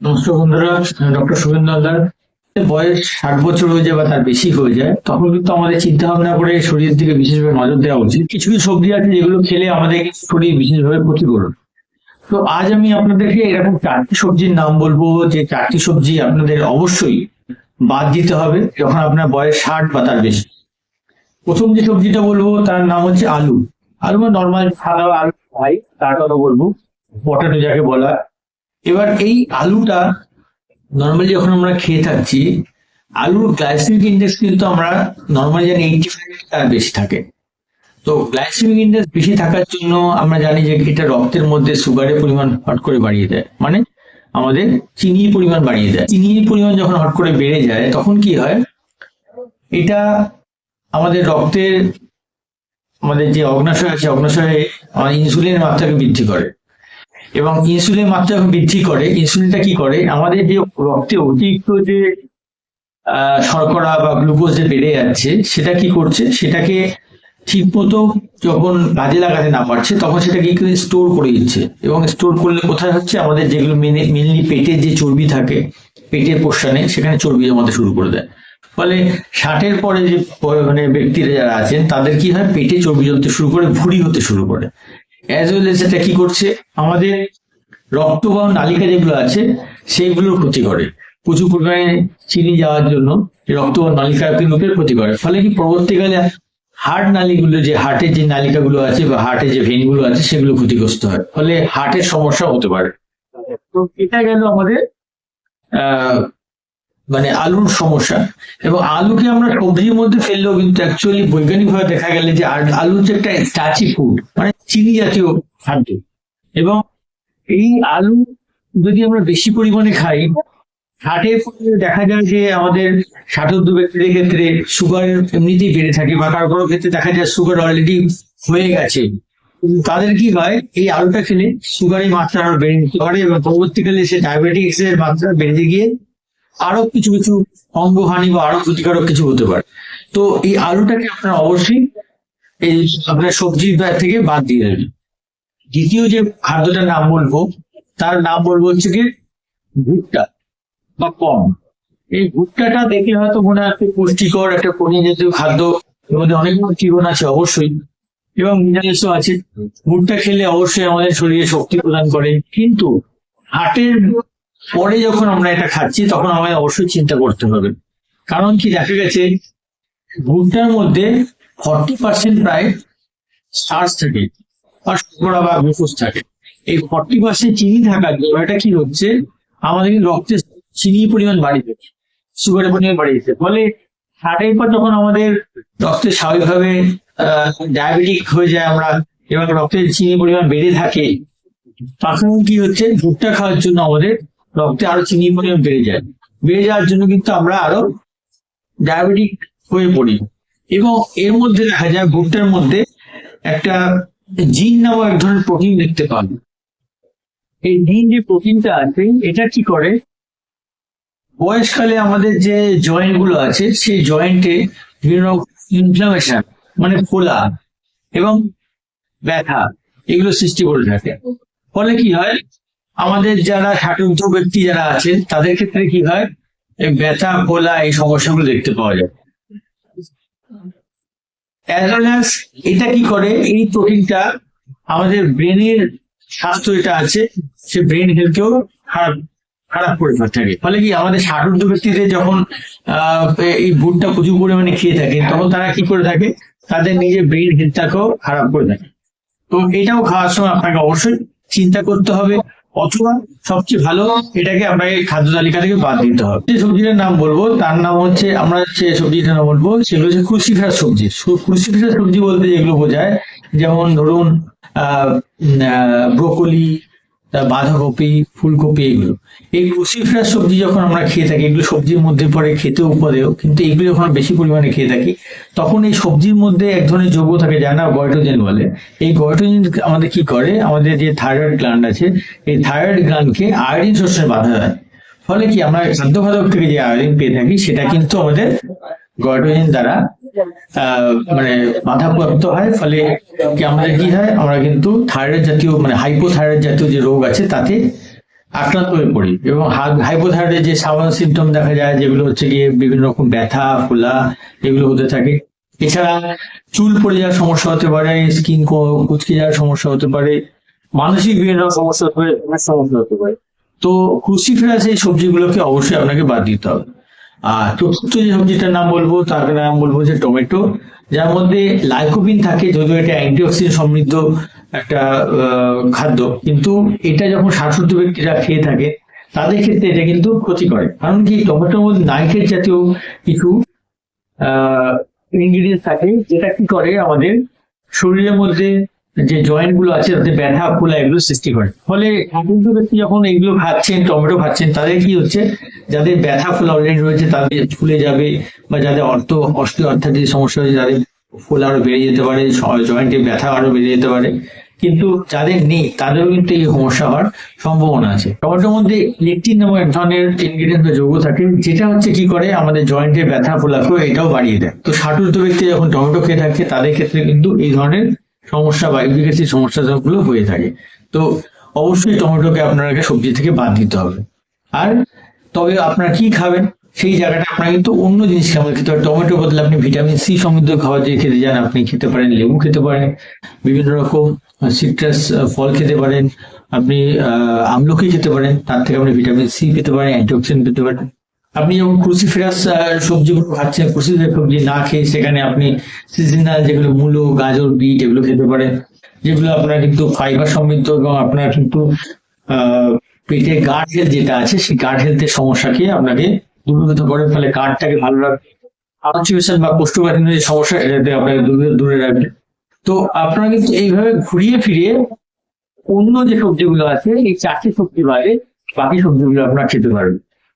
নমস্কার বন্ধুরা ডক্টর শুভেন্দু হালদার। বয়স ষাট বছর হয়ে যায় বা তার বেশি হয়ে যায়, তখন কিন্তু আমাদের চিন্তা ভাবনা করে শরীরের দিকে বিশেষভাবে নজর দেওয়া উচিত। কিছু কিছু সবজি আছে যেগুলো খেলে আমাদের শরীর বিশেষভাবে ক্ষতি করবে তো আজ আমি আপনাদেরকে এরকম চারটি সবজির নাম বলব, যে চারটি সবজি আপনাদের অবশ্যই বাদ দিতে হবে যখন আপনার বয়স ষাট বা তার বেশি। প্রথম যে সবজিটা বলব, তার নাম হচ্ছে আলু। আলু মানে নর্মাল সাদা আলু ভাই তার কথা বলব পটেটো যাকে বলা। এবার এই আলুটা নর্মালি যখন আমরা খেয়ে থাকছি, আলুর গ্লাইসেমিক ইন্ডেক্স কিন্তু আমরা নর্মালি জানি এইটি ফাইভ তার বেশি থাকে। তো গ্লাইসেমিক ইন্ডেক্স বেশি থাকার জন্য আমরা জানি যে এটা রক্তের মধ্যে সুগারের পরিমাণ হট করে বাড়িয়ে দেয়। মানে আমাদের চিনির পরিমাণ বাড়িয়ে দেয়। চিনির পরিমাণ যখন হট করে বেড়ে যায়, তখন কি হয়? এটা আমাদের রক্তের আমাদের যে অগ্নাশয় আছে, অগ্নাশয়ে ইনসুলিনের মাত্রাকে বৃদ্ধি করে। এবং ইনসুলিন মাত্রা বৃদ্ধি করে। ইনসুলিনটা কি করে? আমাদের যে রক্তে অতিরিক্ত যে শর্করা বা গ্লুকোজ যে বেড়ে যাচ্ছে, সেটা কি করছে? সেটাকে ঠিক মতো যখন কাজে লাগাতে না পারছে, তখন সেটা কি করে স্টোর করে দিচ্ছে। এবং স্টোর করলে কোথায় হচ্ছে? আমাদের যেগুলো মেনলি পেটের যে চর্বি থাকে, পেটের পোষণে সেখানে চর্বি জমাতে শুরু করে দেয়। ফলে ষাটের পরে যে মানে ব্যক্তিরা যারা আছেন, তাদের কি হয়? পেটে চর্বি জমতে শুরু করে, ভুঁড়ি হতে শুরু করে। অ্যাজ ওয়েল এস এটা কি করছে? আমাদের রক্তবাহ নালিকা যেগুলো আছে, সেইগুলোর ক্ষতি করে। প্রচুর পরিমাণে চিনি যাওয়ার জন্য রক্তবাহ নালিকা লোকের ক্ষতি করে। ফলে কি পরবর্তীকালে হার্ট নালীগুলো, যে হার্টের যে নালিকাগুলো আছে বা হার্টের যে ভেনগুলো আছে, সেগুলো ক্ষতিগ্রস্ত হয়। ফলে হার্টের সমস্যা হতে পারে। তো এটা গেল আমাদের, আহ মানে আলুর সমস্যা। এবং আলুকে আমরা সবজির মধ্যে ফেললেও কিন্তু অ্যাকচুয়ালি বৈজ্ঞানিকভাবে দেখা গেলে যে আলু যে একটা স্টাচি ফুড মানে চিনি জাতীয় খাদ্য। এবং এই আলু যদি আমরা বেশি পরিমাণে খাই ফলে দেখা যায় যে আমাদের ষাটোর্ধ ব্যক্তিদের ক্ষেত্রে সুগার এমনিতেই বেড়ে থাকে বা কারও কারও ক্ষেত্রে দেখা যায় সুগার অলরেডি হয়ে গেছে। তাদের কি হয়, এই আলুটা খেলে সুগারের মাত্রা আরও বেড়ে যেতে পারে এবং পরবর্তীকালে সে ডায়াবেটিক্স এর মাত্রা বেড়ে গিয়ে আরও কিছু কিছু অঙ্গহানি বা আরও ক্ষতিকারক কিছু হতে পারে। তো এই আলুটাকে আপনারা অবশ্যই এই আপনার সবজির থেকে বাদ দিয়ে দেবেন। দ্বিতীয় যে খাদ্যটার নাম বলব, তার নাম বলব হচ্ছে কি ভুট্টা বা কম। এই ভুট্টাটা দেখে হয়তো মনে হয় পুষ্টিকর একটা প্রোটিন খাদ্য, এর মধ্যে অনেক জীবন আছে অবশ্যই, এবং মিনারেলসও আছে। ভুট্টা খেলে অবশ্যই আমাদের শরীরে শক্তি প্রদান করে। কিন্তু হাটের পরে যখন আমরা এটা খাচ্ছি, তখন আমাদের অবশ্যই চিন্তা করতে হবে। কারণ কি, দেখা গেছে ভুট্টার মধ্যে ফর্টি পার্সেন্ট প্রায় স্টার্চ থাকে, বা শর্করা বা গ্লুকোজ থাকে। এই ফর্টি পার্সেন্ট চিনি থাকার জন্য এটা কি হচ্ছে, আমাদের রক্তে চিনির পরিমাণ বাড়িয়ে দিচ্ছে সুগারের পরিমাণ বাড়িয়ে দিচ্ছে। ফলে ষাটের পর যখন আমাদের রক্তে স্বাভাবিকভাবে ডায়াবেটিক হয়ে যায় আমরা, এবং রক্তের চিনির পরিমাণ বেড়ে থাকে, তখন কি হচ্ছে ভুট্টা খাওয়ার জন্য আমাদের রক্তে আরও চিনির পরিমাণ বেড়ে যায়। বেড়ে যাওয়ার জন্য কিন্তু আমরা আরও ডায়াবেটিক হয়ে পড়ি। এবং এর মধ্যে দেখা যায় ভুট্টার মধ্যে একটা জিন নামক এক ধরনের প্রোটিন দেখতে পান। এই জিন যে প্রোটিনটা আছে, এটা কি করে? বয়সকালে আমাদের যে জয়েন্টগুলো আছে, সেই জয়েন্টে বিভিন্ন ইনফ্লামেশন মানে ফোলা এবং ব্যথা, এগুলো সৃষ্টি করে থাকে। ফলে কি হয়? আমাদের যারা ষাটোর্ধ ব্যক্তি যারা আছে তাদের ক্ষেত্রে কি হয়? ব্যথা ফোলা এই সমস্যাগুলো দেখতে পাওয়া যায়। অ্যাজ এটা কি করে? এই প্রোটিনটা আমাদের ব্রেনের স্বাস্থ্য যেটা আছে, সে ব্রেন হেলথকেও খারাপ খারাপ করে থাকে। ফলে কি? আমাদের ষাটোর্ধ ব্যক্তিদের যখন এই ভুটটা প্রচুর পরিমাণে খেয়ে থাকে, তখন তারা কি করে থাকে? তাদের নিজের ব্রেন হেলথটাকেও খারাপ করে থাকে। তো এটাও খাওয়ার সময় আপনাকে অবশ্যই চিন্তা করতে হবে। অথবা সবচেয়ে ভালো এটাকে আপনাকে খাদ্য তালিকা থেকে বাদ দিতে হবে। যে সবজিটার নাম বলব, তার নাম হচ্ছে, আমরা যে সবজিটার নাম বলব, সেগুলো হচ্ছে ক্রুসিফার সবজি। ক্রুসিফার সবজি বলতে যেগুলো বোঝায়, যেমন ধরুন আহ, ব্রোকলি বাঁধাকপি, ফুলকপি এগুলো। এই ক্রুসিফার সবজি যখন আমরা খেয়ে থাকি, এগুলো সবজির মধ্যে পড়ে খেতে উপদেয়। কিন্তু এগুলো যখন বেশি পরিমাণে খেয়ে থাকি, তখন এই সবজির মধ্যে এক ধরনের যৌগ থাকে যা না গয়টোজেন বলে। এই গয়টোজেন আমাদের কি করে? আমাদের যে থাইরয়েড গ্ল্যান্ড আছে, এই থাইরয়েড গ্ল্যান্ডকে আয়োডিন শোষণে বাধা দেয় ফলে কি, আমরা খাদ্য থেকে যে আয়োডিন পেয়ে থাকি, সেটা কিন্তু আমাদের গয়টোজেন দ্বারা মানে বাধাপ্রাপ্ত হয়, ফলে কি আমাদের কি হয়, আমরা কিন্তু থাইরয়েড জাতীয় মানে হাইপোথাইরয়েড জাতীয় যে রোগ আছে, তাতে আক্রান্ত হয়ে পড়ি। এবং হাইপোথাইরয়েডের যে সাধারণ সিমটম দেখা যায়, যেগুলো হচ্ছে গিয়ে বিভিন্ন রকম ব্যথা, ফোলা, এগুলো হতে থাকে। এছাড়া চুল পড়ে যাওয়ার সমস্যা হতে পারে স্কিন কুচকে যাওয়ার সমস্যা হতে পারে, মানসিক বিভিন্ন সমস্যা হতে পারে সমস্যা হতে পারে। তো ক্রুসিফেরাস এই সবজিগুলোকে অবশ্যই আপনাকে বাদ দিতে হবে। আর চতুর্থ যে সবজিটার নাম বলব, তার নাম বলব যে টমেটো। যার মধ্যে লাইকোপিন থাকে, যদিও এটা অ্যান্টিঅক্সিডেন্ট সমৃদ্ধ একটা খাদ্য। কিন্তু এটা যখন শ্বাসরুদ্ধ ব্যক্তিরা খেয়ে থাকে, তাদের ক্ষেত্রে এটা কিন্তু ক্ষতি করে কারণ কি, টমেটোর মধ্যে নাইট্রেট জাতীয় কিছু ইনগ্রিডিয়েন্ট থাকে, যেটা কি করে আমাদের শরীরের মধ্যে যে জয়েন্টগুলো আছে, তাতে ব্যথা, ফোলা এগুলো সৃষ্টি করে। ফলে ব্যক্তি যখন এগুলো খাচ্ছেন, টমেটো খাচ্ছেন, তাদের কি হচ্ছে? যাদের ব্যথা ফোলা অলরেডি রয়েছে, তাদের ফুলে যাবে বা যাদের অর্থ, অস্থি অর্থাৎ সমস্যা হয়েছে, তাদের ফোলা আরও বেড়ে যেতে পারে জয়েন্টে ব্যথা আরও বেড়ে যেতে পারে। কিন্তু যাদের নেই, তাদেরও কিন্তু এই সমস্যা হওয়ার সম্ভাবনা আছে। টমেটোর মধ্যে লেকটিন নামক এক ধরনের ইনগ্রিডিয়েন্ট যৌগ থাকে, যেটা হচ্ছে কি করে? আমাদের জয়েন্টের ব্যথা ফোলাকে এটাও বাড়িয়ে দেয়। তো ষাটুর্ধ ব্যক্তি যখন টমেটো খেয়ে থাকে, তাদের ক্ষেত্রে কিন্তু এই ধরনের সমস্যা বা সমস্যা সবগুলো হয়ে থাকে। তো অবশ্যই টমেটোকে আপনাকে সবজি থেকে বাদ দিতে হবে। আর তবে আপনারা কি খাবেন? সেই জায়গাটা আপনার কিন্তু অন্য জিনিস খাবেন। খেতে পারেন টমেটো বদলে আপনি ভিটামিন সি সমৃদ্ধ খাবার যে খেতে যান আপনি খেতে পারেন, লেবু খেতে পারেন, বিভিন্ন রকম সিট্রাস ফল খেতে পারেন, আপনি আমলকি খেতে পারেন, তার থেকে আপনি ভিটামিন সি পেতে পারেন, অ্যান্টিঅক্সিডেন্ট পেতে পারেন। আপনি যখন ক্রুসিফেরাস সবজিগুলো খাচ্ছেন ক্রুসিফেরাস সবজি না খেয়ে সেখানে আপনি সিজনাল যেগুলো মূলো, গাজর, বিট এগুলো খেতে পারেন, যেগুলো আপনার কিন্তু ফাইবার সমৃদ্ধ এবং আপনার কিন্তু পেটের গার্ড হেলথ যেটা আছে, সেই গার্ড হেলথের সমস্যাকে আপনাকে দূরীভূত করে, ফলে গার্ডটাকে ভালো রাখবে। কনস্টিপেশন বা কোষ্ঠকাঠিন্য যে সমস্যা, এটাতে আপনাকে দূরে দূরে রাখবে। তো আপনারা কিন্তু এইভাবে ঘুরিয়ে ফিরিয়ে অন্য যে সবজিগুলো আছে, এই চারটি সবজি বাইরে বাকি সবজিগুলো আপনারা খেতে পারবেন।